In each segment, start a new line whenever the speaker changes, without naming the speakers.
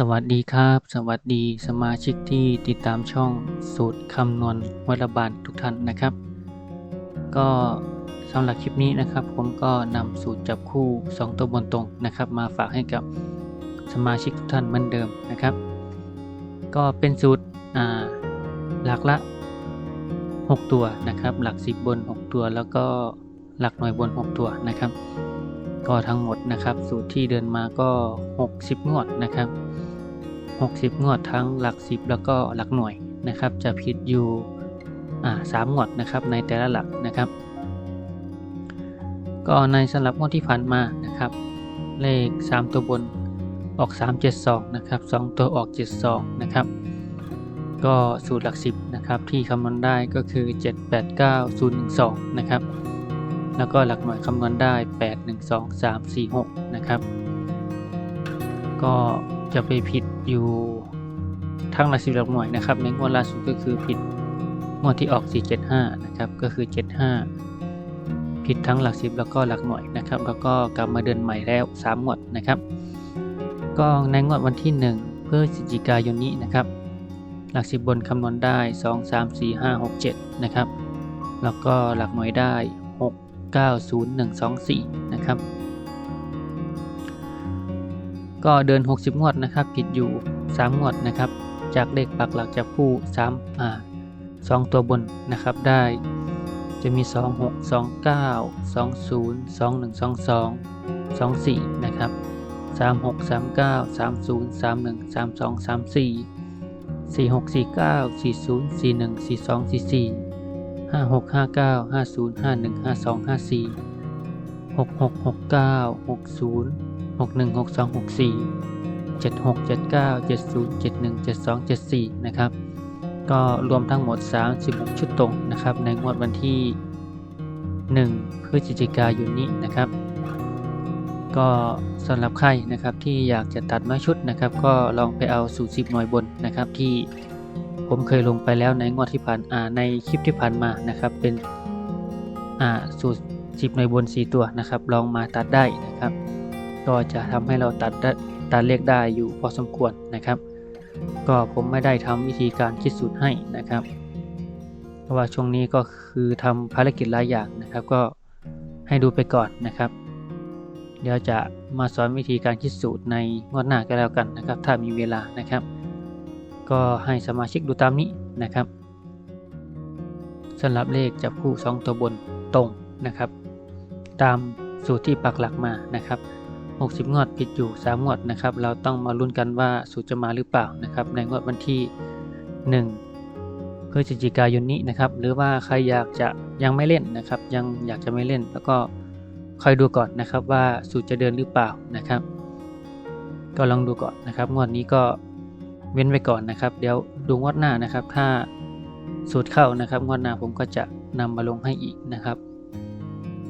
สวัสดีครับ สวัสดีสมาชิกที่ติดตามช่องสูตรคำนวณวัตบาลทุกท่านนะครับ ก็สำหรับคลิปนี้นะครับ ผมก็นำสูตรจับคู่ 2 ตัวบนตรงนะครับ มาฝากให้กับสมาชิกทุกท่านเหมือนเดิมนะครับ ก็เป็นสูตรหลักละ 6 ตัวนะครับ หลัก 10 บน 6 ตัว แล้วก็หลักหน่วยบน 6 ตัวนะครับ ก็ทั้งหมดนะครับ สูตรที่เดินมาก็ 60 งวดนะครับ 60 งวดทั้งหลัก 10 แล้วก็หลักหน่วยนะครับ จะผิดอยู่อ่าสามงวดนะครับในแต่ละหลักนะครับ ก็ในสำหรับงวดที่ผ่านมานะครับ เลข 3 ตัวบนออก 372 นะครับ 2 ตัวออก 72 นะครับ ก็สูตรหลัก 10 นะครับที่คำนวณได้ก็คือ 789012 นะครับ แล้วก็หลักหน่วยคำนวณได้ 8 1 2 3 4 6 นะครับ ก็ จะไปผิดอยู่ทั้งหลักสิบหลักหน่วยนะครับ ในงวดล่าสุดก็คือผิดงวดที่ออก 475 นะครับ ก็คือ 75 ผิดทั้งหลักสิบแล้วก็หลักหน่วยนะครับ แล้วก็กลับมาเดินใหม่แล้ว 3 งวดนะครับ ก็ในงวดวันที่ 1 เพื่อสิจิกายนนี้นะครับ หลักสิบบนคำนวณได้ 2 3 4 5 6 7 นะครับ แล้วก็หลักหน่วยได้ 6 9 0 1 2 4 นะครับ ก็เดิน 60 งวดนะครับ ผิดอยู่ 3 งวดนะครับ จากเลขปักหลักจับคู่3อ่า2ตัวบนนะครับได้จะมี 2 6 2 9 2 0 2 1 2 2 2 4 นะครับ 3 6 3 9 3 0 3 1 3 2 3 4 4 6 4 9 4 0 4 1 42 44 56 59 50 51 52 54 66 69 60 616264 7 6 7 9 7 0 7 1 7 2 7 4 นะครับ ก็รวมทั้งหมด 36 ชุดตรงนะครับ ในงวดวันที่ 1 พฤศจิกายนนี้นะครับ ก็สำหรับใครนะครับที่อยากจะตัดม้ชุดนะครับ ก็ลองไปเอาสูตร10 หน่วยบนนะครับที่ผมเคยลงไปแล้วในงวดที่ผ่านอ่าในคลิปที่ผ่านมานะครับ เป็นอ่าสูตร10 หน่วยบน 4 ตัวนะครับ ลองมาตัดได้นะครับ ก็จะทำให้เราตัดตัดเลขได้อยู่พอสมควรนะครับ ก็ผมไม่ได้ทำวิธีการคิดสูตรให้นะครับ เพราะว่าช่วงนี้ก็คือทำภารกิจหลายอย่างนะครับ ก็ให้ดูไปก่อนนะครับ เดี๋ยวจะมาสอนวิธีการคิดสูตรในงวดหน้าก็แล้วกันนะครับ ถ้ามีเวลานะครับ ก็ให้สมาชิกดูตามนี้นะครับสำหรับเลขจับคู่ 2 ตัวบนตรงนะครับ ตามสูตรที่ปักหลักมานะครับ 60 งวดผิดอยู่ 3 งวดนะครับ เราต้องมาลุ้นกันว่าสูตรจะมาหรือเปล่านะครับ ในงวดวันที่ 1 พฤศจิกายนนี้นะครับ หรือว่าใครอยากจะยังไม่เล่นนะครับ ยังอยากจะไม่เล่น แล้วก็คอยดูก่อนนะครับว่าสูตรจะเดินหรือเปล่านะครับ ก็ลองดูก่อนนะครับ งวดนี้ก็เว้นไว้ก่อนนะครับ เดี๋ยวดูงวดหน้านะครับ ถ้าสูตรเข้านะครับ งวดหน้าผมก็จะนำมาลงให้อีกนะครับ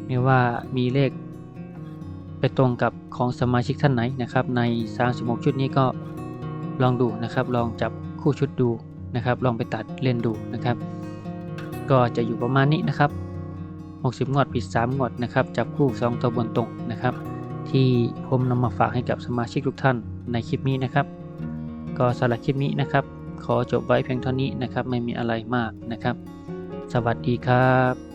ไม่ว่ามีเลข ไปตรงกับของสมาชิกท่านไหนนะครับ ใน 36 ชุดนี้ก็ลองดูนะครับ ลองจับคู่ชุดดูนะครับ ลองไปตัดเล่นดูนะครับ ก็จะอยู่ประมาณนี้นะครับ 60 งวดผิด 3 งวดนะครับ จับคู่ 2 ตัวบนตรงนะครับ ที่ผมนำมาฝากให้กับสมาชิกทุกท่านในคลิปนี้นะครับ ก็สำหรับคลิปนี้นะครับ ขอจบไว้เพียงเท่านี้นะครับ ไม่มีอะไรมากนะครับ สวัสดีครับ